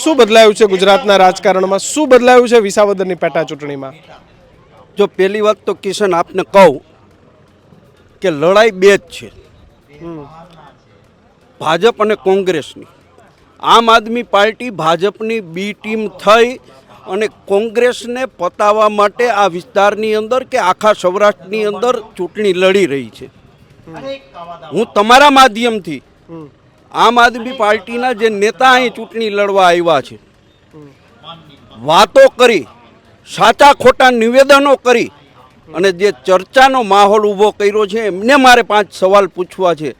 શું બદલાયું છે ગુજરાતના રાજકારણમાં? શું બદલાયું છે વિસાવદરની પેટા ચૂંટણીમાં? જો પહેલી વાત તો કિશન આપને કહું કે લડાઈ બે જ છે. ભાજપ અને કોંગ્રેસની. આમ આદમી પાર્ટી ભાજપની બી ટીમ થઈ અને કોંગ્રેસને પતાવવા માટે આ વિસ્તારની અંદર કે આખા સૌરાષ્ટ્રની અંદર ચૂંટણી લડી રહી છે. હું તમારા માધ્યમથી આમ આદમી પાર્ટીના જે નેતા અહીં ચૂંટણી લડવા આવ્યા છે, વાતો કરી, સાચા ખોટા નિવેદનો કરી અને જે ચર્ચાનો માહોલ ઊભો કર્યો છે, એમને મારે પાંચ સવાલ પૂછવા છે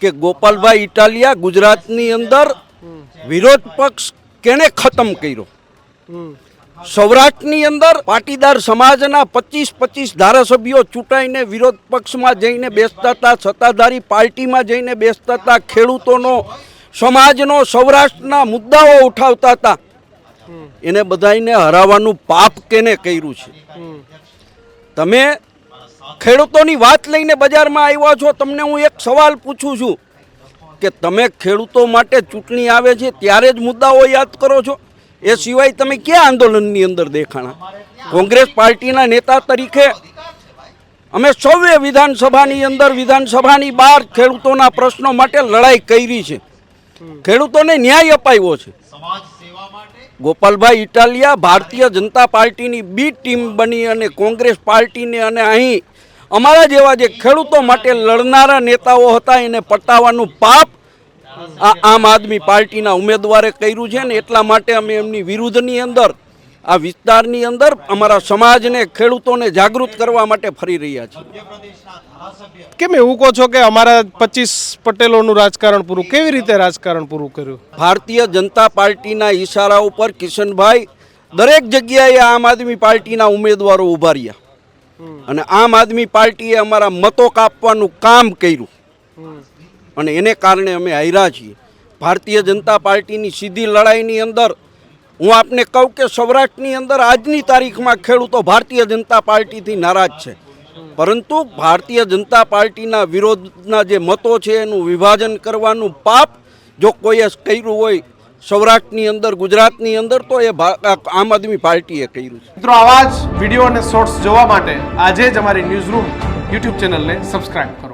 કે ગોપાલભાઈ ઇટાલિયા ગુજરાતની અંદર વિરોધ પક્ષ કેને ખતમ કર્યો? સૌરાષ્ટ્રની અંદર પાટીદાર સમાજના પચીસ પચીસ ધારાસભ્યો ચૂંટાઈને વિરોધ પક્ષમાં જઈને બેસતા હતા, સત્તાધારી પાર્ટીમાં જઈને બેસતા હતા, ખેડૂતોનો, સમાજનો, સૌરાષ્ટ્રના મુદ્દાઓ ઉઠાવતા હતા. એને બધાને હરાવવાનું પાપ કેને કર્યું છે? તમે ખેડૂતોની વાત લઈને બજારમાં આવ્યા છો, તમને હું એક સવાલ પૂછું છું કે તમે ખેડૂતો માટે ચૂંટણી આવે છે, ત્યારે જ મુદ્દાઓ યાદ કરો છો? એ સિવાય તમે ક્યાં આંદોલનની અંદર દેખાણા? કોંગ્રેસ પાર્ટીના નેતા તરીકે અમે સૌએ વિધાનસભાની અંદર વિધાનસભાની બહાર ખેડૂતોના પ્રશ્નો માટે લડાઈ કરી છે. ખેડૂતોને ન્યાય અપાયો છે. ગોપાલભાઈ ઇટાલિયા ભારતીય જનતા પાર્ટીની બી ટીમ બની અને કોંગ્રેસ પાર્ટીને અને અહીં અમારા જેવા જે ખેડૂતો માટે લડનારા નેતાઓ હતા, એને પટાવવાનું પાપ આ આમ આદમી પાર્ટીના ઉમેદવારે કર્યું છે ને એટલા માટે અમે એમની વિરુદ્ધની અંદર આ વિસ્તારની અંદર અમારા સમાજને ખેડૂતોને જાગૃત કરવા માટે ફરી રહ્યા છીએ. કેમ એવું કહો છો કે અમારા પચીસ પટેલોનું રાજકારણ પૂરું? કેવી રીતે રાજકારણ પૂરું કર્યું? ભારતીય જનતા પાર્ટીના ઈશારા ઉપર કિશનભાઈ દરેક જગ્યાએ આમ આદમી પાર્ટીના ઉમેદવારો ઊભા રહ્યા. અને આમ આદમી પાર્ટીએ અમારા મતો કાપવાનું કામ કર્યું. અને એને કારણે અમે હાર્યા છીએ. ભારતીય જનતા પાર્ટીની સીધી લડાઈની અંદર હું આપને કહું કે સૌરાષ્ટ્રની અંદર આજની તારીખમાં ખેડૂતો ભારતીય જનતા પાર્ટીથી નારાજ છે. પરંતુ ભારતીય જનતા પાર્ટીના વિરોધના જે મતો છે એનું વિભાજન કરવાનું પાપ જો કોઈએ કર્યું હોય સૌરાષ્ટ્રની અંદર, ગુજરાતની અંદર, તો એ આમ આદમી પાર્ટીએ કર્યું છે. મિત્રો, આવા જ વીડિયો અને શોર્ટ્સ જોવા માટે આજે જ અમારી ન્યૂઝ રૂમ યુટ્યુબ ચેનલને સબસ્ક્રાઇબ કરો.